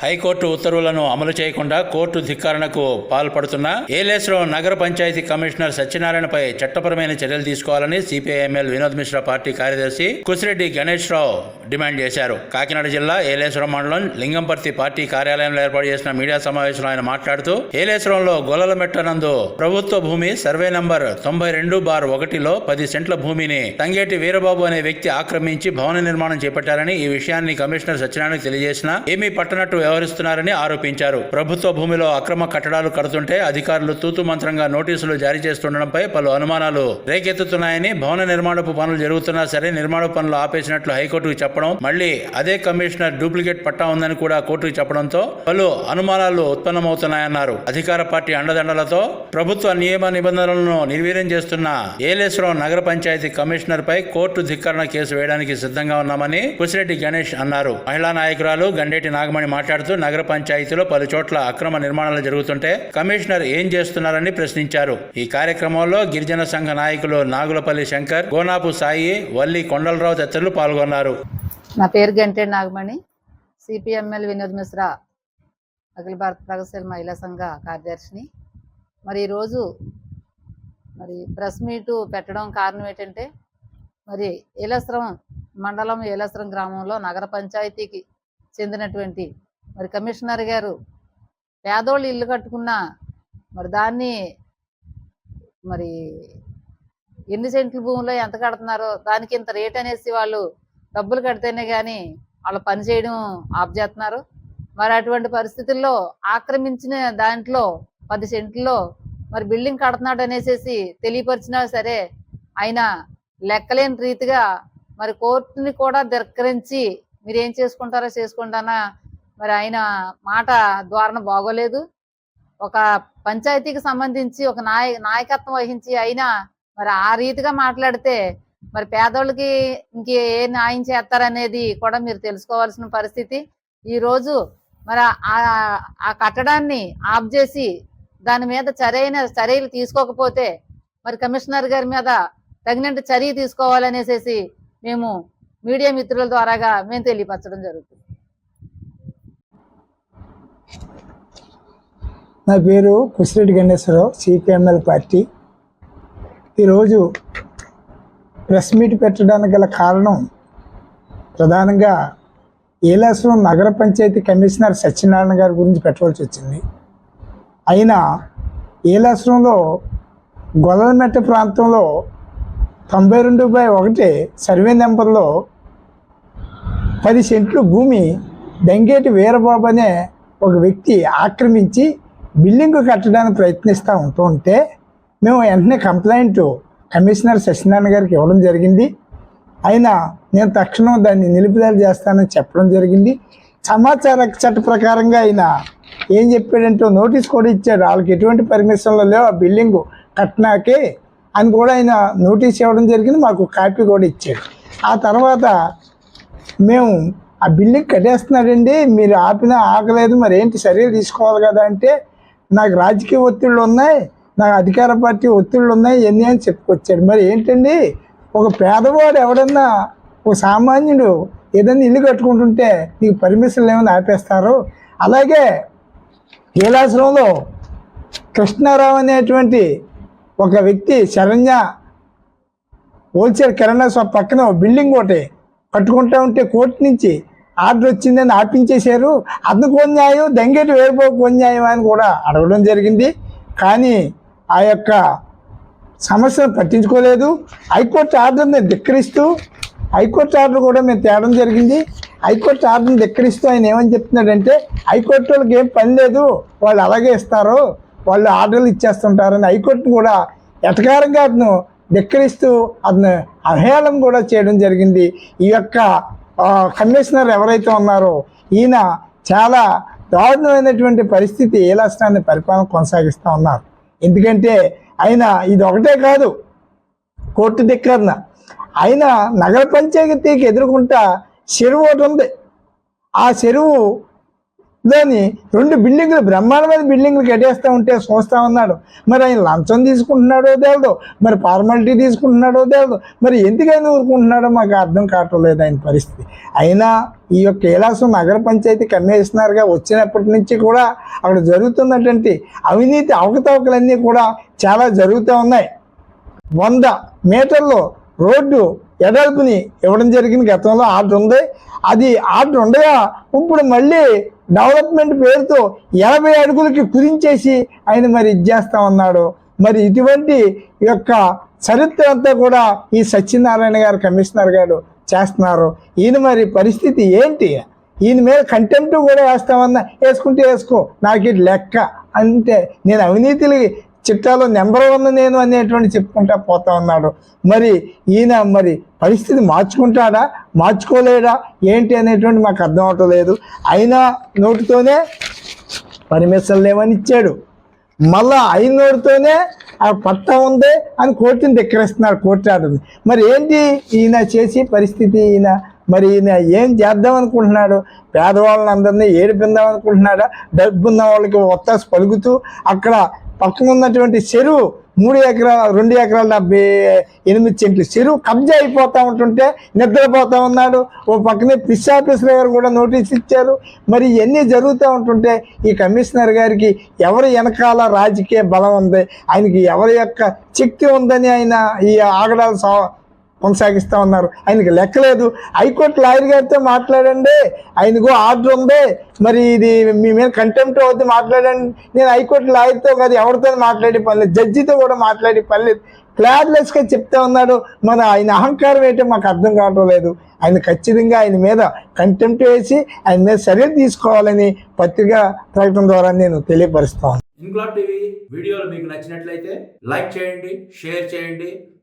High court ఉత్తర్వులను అమలు చేయకుండా కోర్టు ధిక్కారణకు పాల్పడుతున్న ఏలేస్లో నగర పంచాయతీ కమిషనర్ సత్యనారాయణపై చట్టపరమైన చర్యలు తీసుకోవాలని సిపిఐఎంఎల్ వినోద్ మిశ్రా పార్టీ కార్యదర్శి కుసిరెడ్డి గణేష్ రావు డిమాండ్ చేశారు. కాకినాడ జిల్లా ఏలేశ్వరం మండలం లింగంపర్తి పార్టీ కార్యాలయంలో ఏర్పాటు చేసిన మీడియా సమావేశంలో ఆయన మాట్లాడుతూ ఏలేశ్వరంలో గొల్లల మెట్టనందు ప్రభుత్వ భూమి సర్వే నంబర్ తొంభై రెండు బార్ ఒకటిలో పది సెంట్ల భూమిని తంగేటి వీరబాబు అనే వ్యక్తి ఆక్రమించి భవన నిర్మాణం చేపట్టారని ఈ విషయాన్ని కమిషనర్ సత్యనారాయణ తెలియజేసిన ఏమీ పట్టనట్టు వ్యవహరిస్తున్నారని ఆరోపించారు. ప్రభుత్వ భూమిలో అక్రమ కట్టడాలు కడుతుంటే అధికారులు తూతు మంత్రంగా నోటీసులు జారీ చేస్తుండడంపై పలు అనుమానాలు రేకెత్తుతున్నాయని భవన నిర్మాణపు పనులు జరుగుతున్నా సరే నిర్మాణ పనులు ఆపేసినట్లు హైకోర్టుకు చెప్పడం మళ్ళీ అదే కమిషనర్ డూప్లికేట్ పట్టా ఉందని కూడా కోర్టుకు చెప్పడంతో పలు అనుమానాలు ఉత్పన్నమవుతున్నాయన్నారు. అధికార పార్టీ అండదండలతో ప్రభుత్వ నియమ నిబంధనలను నిర్వీర్యం చేస్తున్న ఏలేశ్వరం నగర పంచాయతీ కమిషనర్ పై కోర్టు ధిక్కరణ కేసు వేయడానికి సిద్ధంగా ఉన్నామని కుసిరెడ్డి గణేష్ అన్నారు. మహిళా నాయకురాలు గండేటి నాగమణి మాట్లాడుతూ నగర పంచాయతీలో పలు చోట్ల అక్రమ నిర్మాణాలు జరుగుతుంటే కమిషనర్ ఏం చేస్తున్నారని ప్రశ్నించారు. ఈ కార్యక్రమంలో గిరిజన సంఘ నాయకులు నాగులపల్లి శంకర్ గోనాపు సాయి వల్లి కొండలరావు తదితరులు పాల్గొన్నారు. నా పేరు గంటే నాగమణి. సిపిఎంఎల్ వినోద్ మిశ్రా అఖిల భారత ప్రగతిశీల మహిళా సంఘ కార్యదర్శిని. మరి ఈరోజు మరి ప్రెస్ మీటు పెట్టడం కారణం ఏంటంటే మరి ఏలస్రం మండలం ఏలస్రం గ్రామంలో నగర పంచాయతీకి చెందినటువంటి మరి కమిషనర్ గారు పేదోళ్ళు ఇల్లు కట్టుకున్న మరి దాన్ని మరి ఎన్ని సెంట్ల భూమిలో ఎంత కడుతున్నారో దానికి ఇంత రేట్ అనేసి వాళ్ళు డబ్బులు కడితేనే కానీ వాళ్ళు పని చేయడం ఆపుజేస్తున్నారు మరి అటువంటి పరిస్థితుల్లో ఆక్రమించిన దాంట్లో పది సెంట్లో మరి బిల్డింగ్ కడుతున్నాడు అనేసి తెలియపరిచినా సరే ఆయన లెక్కలేని రీతిగా మరి కోర్టుని కూడా ధిక్కరించి మీరు ఏం చేసుకుంటారో చేసుకుంటానా మరి ఆయన మాట ద్వారణ బాగోలేదు. ఒక పంచాయతీకి సంబంధించి ఒక నాయ నాయకత్వం వహించి అయినా మరి ఆ రీతిగా మాట్లాడితే మరి పేదోళ్ళకి ఇంకే ఏ న్యాయం చేస్తారనేది కూడా మీరు తెలుసుకోవాల్సిన పరిస్థితి. ఈ రోజు మరి ఆ ఆ కట్టడాన్ని ఆఫ్ చేసి దాని మీద సరైన చర్యలు తీసుకోకపోతే మరి కమిషనర్ గారి మీద తగినంత చర్య తీసుకోవాలనేసేసి మేము మీడియా మిత్రుల ద్వారాగా మేము తెలియపరచడం జరుగుతుంది. నా పేరు కుసిరెడ్డి గణేశ్వరరావు సిపిఎంఎల్ పార్టీ. ఈరోజు ప్రెస్ మీట్ పెట్టడానికి గల కారణం ప్రధానంగా ఏలాశ్వరం నగర పంచాయతీ కమిషనర్ సత్యనారాయణ గారి గురించి పెట్టవలసి వచ్చింది. అయినా ఏలాశ్వరంలో గొల్లలమెట్ట ప్రాంతంలో తొంభై రెండు బై ఒకటి సర్వే నెంబర్లో పది సెంట్లు భూమి దంగేటి వీరబాబు అనే ఒక వ్యక్తి ఆక్రమించి బిల్డింగ్ కట్టడానికి ప్రయత్నిస్తూ ఉంటూ ఉంటే మేము వెంటనే కంప్లైంట్ కమిషనర్ సత్యనారాయణ గారికి ఇవ్వడం జరిగింది. అయినా నేను తక్షణం దాన్ని నిలుపుదల చేస్తానని చెప్పడం జరిగింది. సమాచార చట్ట ప్రకారంగా ఆయన ఏం చెప్పాడంటే నోటీస్ కూడా ఇచ్చాడు. వాళ్ళకి ఎటువంటి పర్మిషన్లు లేవు. ఆ బిల్డింగ్ కట్టినాకే అని కూడా ఆయన నోటీస్ ఇవ్వడం జరిగింది. మాకు కాపీ కూడా ఇచ్చాడు. ఆ తర్వాత మేము ఆ బిల్డింగ్ కట్టేస్తున్నాడండి. మీరు ఆపినా ఆగలేదు. మరి ఏంటి? చర్యలు తీసుకోవాలి కదా అంటే నాకు రాజకీయ ఒత్తిళ్ళు ఉన్నాయి నాకు అధికార పార్టీ ఒత్తిళ్ళు ఉన్నాయి ఎన్ని అని చెప్పుకొచ్చాడు. మరి ఏంటండి? ఒక పేదవాడు ఎవడన్నా ఒక సామాన్యుడు ఏదైనా ఇల్లు కట్టుకుంటుంటే నీకు పర్మిషన్లు ఏమైనా ఆపేస్తారు. అలాగే కైలాసంలో కృష్ణారావు అనేటువంటి ఒక వ్యక్తి శరణ్య హోల్సేల్ కిరాణా షాప్ పక్కన బిల్డింగ్ ఒకటి కట్టుకుంటా ఉంటే కోర్టు నుంచి ఆర్డర్ వచ్చిందని ఆపించేశారు. అందుకు న్యాయం దంగేటి వేరుపోకు న్యాయం అని కూడా అడగడం జరిగింది. కానీ ఆ యొక్క సమస్యను పట్టించుకోలేదు. హైకోర్టు ఆర్డర్ని ధిక్కరిస్తూ హైకోర్టు ఆర్డర్ కూడా మేము తేవడం జరిగింది. హైకోర్టు ఆర్డర్ని ధిక్కరిస్తూ ఆయన ఏమని చెప్తున్నాడంటే హైకోర్టు వాళ్ళకి ఏం పని లేదు. వాళ్ళు అలాగే ఇస్తారు. వాళ్ళు ఆర్డర్లు ఇచ్చేస్తుంటారని. హైకోర్టును కూడా ఎటకారంగా అతను ధిక్కరిస్తూ అతను అవహేళన కూడా చేయడం జరిగింది. ఈ యొక్క కమిషనర్ ఎవరైతే ఉన్నారో ఈయన చాలా దారుణమైనటువంటి పరిస్థితి ఏ రాష్ట్రాన్ని పరిపాలన కొనసాగిస్తూ ఉన్నారు. ఎందుకంటే ఆయన ఇది ఒకటే కాదు కోర్టు ధిక్కరణ. ఆయన నగర పంచాయతీకి ఎదుర్కొంటా చెరువు ఒకటి ఉంది. ఆ చెరువు దాని రెండు బిల్డింగ్లు బ్రహ్మాండమైన బిల్డింగ్లు కట్టేస్తూ ఉంటే చూస్తా ఉన్నాడు. మరి ఆయన లంచం తీసుకుంటున్నాడో తెలియదు మరి ఫార్మాలిటీ తీసుకుంటున్నాడో తెలియదు మరి ఎందుకైనా ఊరుకుంటున్నాడో మాకు అర్థం కావటం లేదు ఆయన పరిస్థితి. అయినా ఈ యొక్క కైలాసం నగర పంచాయతీ కమిషనర్గా వచ్చినప్పటి నుంచి కూడా అక్కడ జరుగుతున్నటువంటి అవినీతి అవకతవకలన్నీ కూడా చాలా జరుగుతూ ఉన్నాయి. వంద మీటర్లు రోడ్డు ఎడల్పుని ఇవ్వడం జరిగింది. గతంలో ఆర్డర్ ఉంది. అది ఆర్డర్ ఉండగా ఇప్పుడు మళ్ళీ డెవలప్మెంట్ పేరుతో ఎనభై అడుగులకి కుదించేసి ఆయన మరి ఇది చేస్తా ఉన్నాడు. మరి ఇటువంటి యొక్క చరిత్ర అంతా కూడా ఈ సత్యనారాయణ గారు కమిషనర్ గారు చేస్తున్నారు. ఈయన మరి పరిస్థితి ఏంటి? ఈయన మీద కంటెంప్ట్ కూడా వేస్తామన్నా వేసుకుంటే వేసుకో నాకు ఇది లెక్క అంటే నేను అవినీతికి చిట్టాలో నెంబర్ వన్ నేను అనేటువంటి చెప్పుకుంటా పోతా ఉన్నాడు. మరి ఈయన మరి పరిస్థితి మార్చుకుంటాడా? మార్చుకోలేడా? ఏంటి అనేటువంటి మాకు అర్థం అవటం లేదు. అయినా నోటితోనే పర్మిషన్ లేవని ఇచ్చాడు. మళ్ళా అయిన నోటితోనే ఆ పట్టా ఉంది అని కోర్టుని ధిక్కరిస్తున్నాడు కోర్టు ఆర్డర్ని మరి ఏంటి ఈయన చేసి పరిస్థితి ఈయన? మరి ఈయన ఏం చేద్దాం అనుకుంటున్నాడు? పేదవాళ్ళని అందరినీ ఏడిపిందాం అనుకుంటున్నాడా? డబ్బు ఉన్న వాళ్ళకి ఒత్తాసు పలుకుతూ అక్కడ పక్కన ఉన్నటువంటి చెరువు మూడు ఎకరాల రెండు ఎకరాల డెబ్బై ఎనిమిది సెంట్లు చెరువు కబ్జా అయిపోతూ ఉంటుంటే నిద్రపోతూ ఉన్నాడు. ఓ పక్కనే పిస్ ఆఫీసర్ గారు కూడా నోటీస్ ఇచ్చారు. మరి ఇవన్నీ జరుగుతూ ఉంటుంటే ఈ కమిషనర్ గారికి ఎవరి వెనకాల రాజకీయ బలం ఉంది? ఆయనకి ఎవరి యొక్క శక్తి ఉందని ఆయన ఈ ఆగడాలు సా కొనసాగిస్తూ ఉన్నారు. ఆయనకి లెక్కలేదు హైకోర్టు లాయర్ గారితో మాట్లాడండి. ఆయనకు ఆర్డర్ ఉంది. మరి ఇది మీ మీద కంటెంప్ట్ అవుతుంది మాట్లాడండి. నేను హైకోర్టు లాయర్తో కాదు ఎవరితో మాట్లాడే పని లేదు. జడ్జితో కూడా మాట్లాడే పని లేదు. క్లార్లెస్గా చెప్తా ఉన్నాడు. మన ఆయన అహంకారం ఏంటో మాకు అర్థం కావటం లేదు. ఆయన ఖచ్చితంగా ఆయన మీద కంటెంప్ట్ వేసి ఆయన మీద చర్యలు తీసుకోవాలని పత్రికా ప్రకటన ద్వారా నేను తెలియపరుస్తాను ఇన్క్లాబ్ టీవీ వీడియోలు మీకు నచ్చినట్లయితే లైక్ చేయండి షేర్ చేయండి.